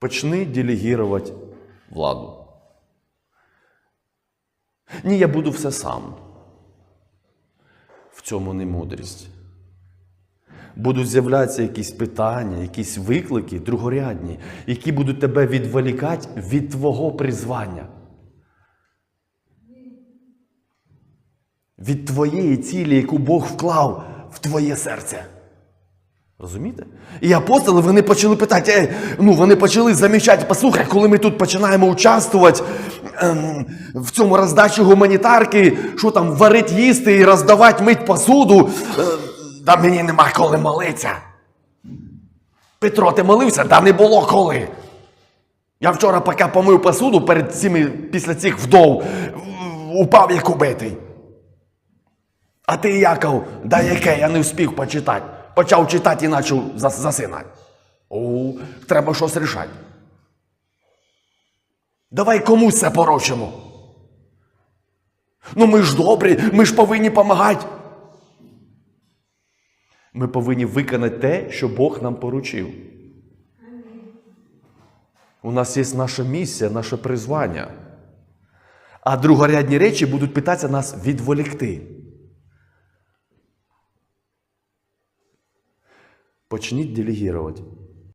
Почни делегувати владу. Ні, я буду все сам. В цьому не мудрість. Будуть з'являтися якісь питання, якісь виклики другорядні, які будуть тебе відволікати від твого призвання. Від твоєї цілі, яку Бог вклав в твоє серце. Розумієте? І апостоли вони почали питати, «Ей, ну вони почали замічати, послухай, коли ми тут починаємо участвувати ем, в цьому роздачі гуманітарки, що там варить їсти і роздавати мить посуду, е, да мені нема коли молитися. Петро, ти молився? Да не було коли. Я вчора, поки помив посуду перед цими, після цих вдов, упав як убитий. А ти, Яков, да яке я не встиг почитати. Почав читати і почав засинати. О, треба щось рішати. Давай комусь це поручимо. Ну ми ж добрі, ми ж повинні допомагати. Ми повинні виконати те, що Бог нам поручив. У нас є наша місія, наше призвання. А другорядні речі будуть питатися нас відволікти. Почніть делегувати.